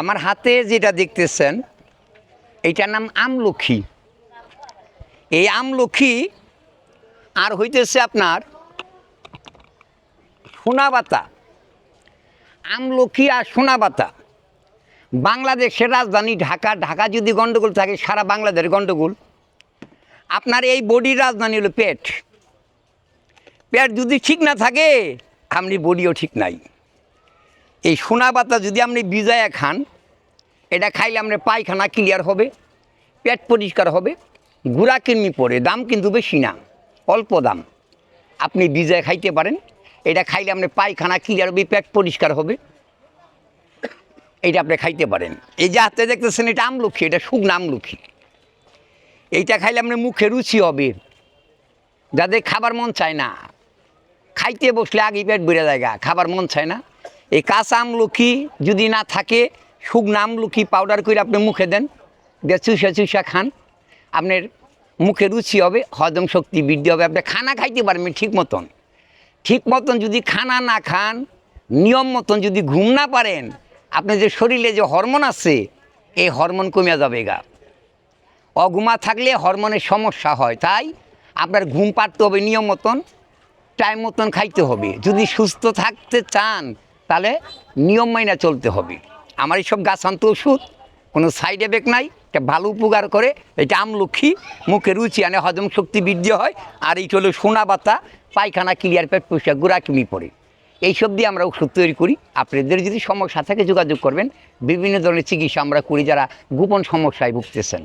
আমার হাতে যেটা দেখতেছেন, এইটার নাম আমলক্ষী এই আমলক্ষী আর হইতেছে আপনার সোনাবাতা। আমলক্ষী আর সোনাবাতা। বাংলাদেশের রাজধানী ঢাকা ঢাকা যদি গণ্ডগোল থাকে, সারা বাংলাদেশের গণ্ডগোল আপনার এই বডির রাজধানী হলো পেট। পেট যদি ঠিক না থাকে আপনি বডিও ঠিক নাই। এই সোনা পাতা যদি আপনি বিজয়া খান, এটা খাইলে আপনার পায়খানা ক্লিয়ার হবে, পেট পরিষ্কার হবে, গুড়া কিনমি পড়ে দাম কিন্তু বেশি না, অল্প দাম। আপনি বিজয় খাইতে পারেন, এটা খাইলে আপনার পায়খানা ক্লিয়ার হবে, পেট পরিষ্কার হবে, এইটা আপনি খাইতে পারেন। এই যে হাতে দেখতেছেন, এটা আমলক্ষী এটা শুকনো আমলক্ষী এইটা খাইলে আপনার মুখে রুচি হবে। যাদের খাবার মন চায় না, খাইতে বসলে আগে পেট বেড়ে জায়গা খাবার মন চায় না। এই কাঁচা আমলকি যদি না থাকে, শুকনো আমলকি পাউডার করে আপনি মুখে দেন, দিয়ে চুষা চুষা খান। আপনার মুখে রুচি হবে, হজম শক্তি বৃদ্ধি হবে, আপনি খানা খাইতে পারবেন ঠিক মতন। ঠিক মতন যদি খানা না খান, নিয়ম মতন যদি ঘুম না পারেন, আপনার যে শরীরে যে হরমোন আছে, এই হরমোন কমে যাবে গা। অঘুমা থাকলে হরমোনের সমস্যা হয়, তাই আপনার ঘুম পাড়তে হবে নিয়ম মতন টাইম মতন খাইতে হবে। যদি সুস্থ থাকতে চান তাহলে নিয়ম মাইনা চলতে হবে। আমার এইসব গাছান্ত ওষুধ, কোনো সাইড এফেক্ট নাই, এটা ভালো উপকার করে, এটা আমলক্ষী মুখে রুচি আনে, হজম শক্তি বৃদ্ধি হয়, আর এইটা হলো সোনা বাতা পায়খানা ক্লিয়ার পেট পরিষ্কার গুড়া কিমি পড়ে এইসব দিয়ে আমরা ওষুধ তৈরি করি। আপনাদের যদি সমস্যা থাকে যোগাযোগ করবেন। বিভিন্ন ধরনের চিকিৎসা আমরা করি যারা গোপন সমস্যায় ভুগতেছেন।